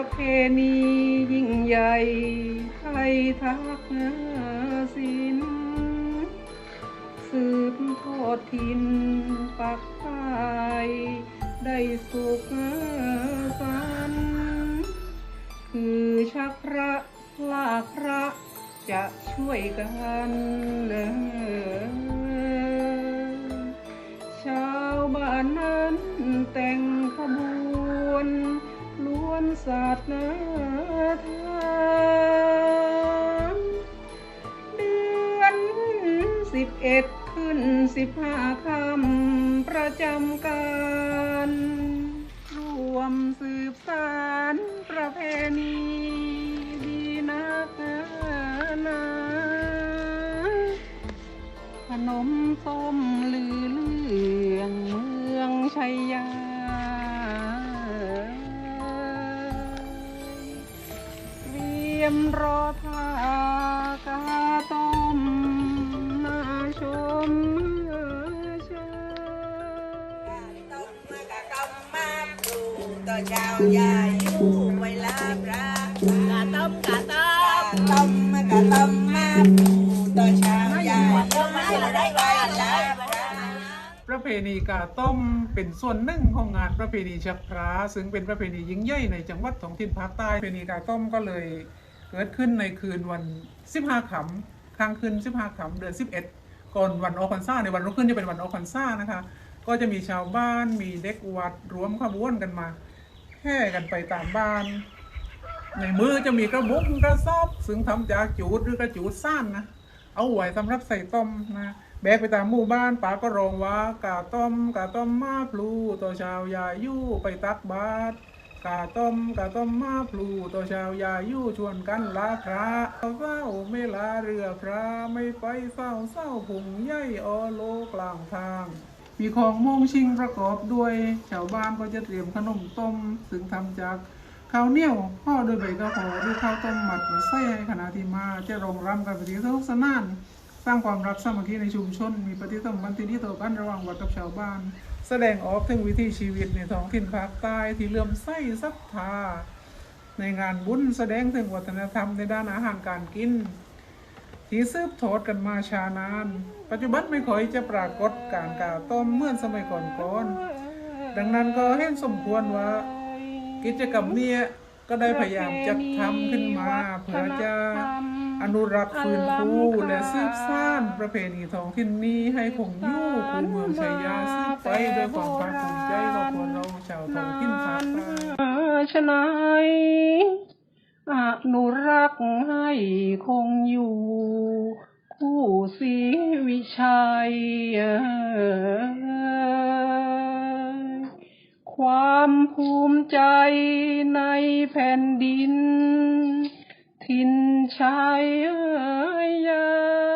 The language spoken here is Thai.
ประเพณียิ่งใหญ่ไทยทักษิณสืบทอดทินปักใต้ได้สุขสันต์คือชักพระลากพระจะช่วยกันเออชาวบ้านนั้นแต่งขบวน ล้วนศาสนาทานเดือนสิบเอ็ดขึ้นสิบห้าคำประจำการรวมสืบสารประเพณีดีนักนาขนมต้มลือเรื่องเมืองชัยยา ยมรอทากาต้มนาชมเชต้มมะกะต้มมาปูต่อเจ้าใหญ่อยู่ไว้ลาบรากะต้มกะต้มต้มมะกะต้มมาปูต่อเจ้าใหญ่อยู่ไว้ลาบราประเพณีกาต้มเป็นส่วนหนึ่งของงานประเพณีชักพระซึ่งเป็นประเพณียิ่งใหญ่ในจังหวัดท้องถิ่นภาคใต้ประเพณีกาต้มก็เลย เกิดขึ้นในคืนวัน 15ขำค้างคืน 15ขำเดือน 11 ก่อนวันออกพรรษาในวันรุ่งขึ้นจะเป็นวันออกพรรษานะคะ ก็จะมีชาวบ้านมีเด็กวัดรวมขบวนกันมาแห่กันไปตามบ้าน ในมือจะมีกระบุกกระสอบซึ่งทำจากจูดหรือกระจูดสั้นนะเอาไว้สำหรับใส่ต้มนะแบกไปตามหมู่บ้านป๋าก็ร้องว่ากาต้มกาต้มมาพลูตัวชาวยายู่ไปตักบาตร กาต้มกาต้มมาพลูตัวชาวยายู่ชวนกันลาพระเศร้าไม่ลาเรือพระไม่ไปเศร้าเศร้าผงใหญ่อโลกลางทาง มีของโมงชิงประกอบด้วยชาวบ้านก็จะเตรียมขนมต้มซึ่งทำจากข้าวเหนียวห่อด้วยใบกระหอหรือข้าวต้มหมัดมาใส่ให้ขณะที่มาจะรองรำกันปที่สนุกสนาน สร้างความรักสามัคคีในชุมชน มีปฏิสัมพันธ์ที่ดีต่อกันระหว่างวัดกับชาวบ้าน แสดงออกถึงวิถีชีวิตในท้องถิ่นภาคใต้ที่เลื่อมใสศรัทธา ในงานบุญแสดงถึงวัฒนธรรมในด้านอาหารการกิน ที่สืบทอดกันมาชานาน ปัจจุบันไม่ค่อยจะปรากฏการกาต้มเหมื่อนสมัยก่อนๆดังนั้นก็เห็นสมควรว่า กิจกรรมนี้ก็ได้พยายามจัดทำขึ้นมาเพื่อจะ อนุรักษ์ฟื้นฟูและสืบสานประเพณีท้องถิ่นนี้ให้คงอยู่คู่เมืองชัยยาสืบไปด้วยความภาคภูมิใจของพวกเราชาวท้องถิ่นภาคใต้ชนายอนุรักษ์ให้คงอยู่คู่ศรีวิชัยความภูมิใจในแผ่นดิน ถิ่นชัยเอ่ยยา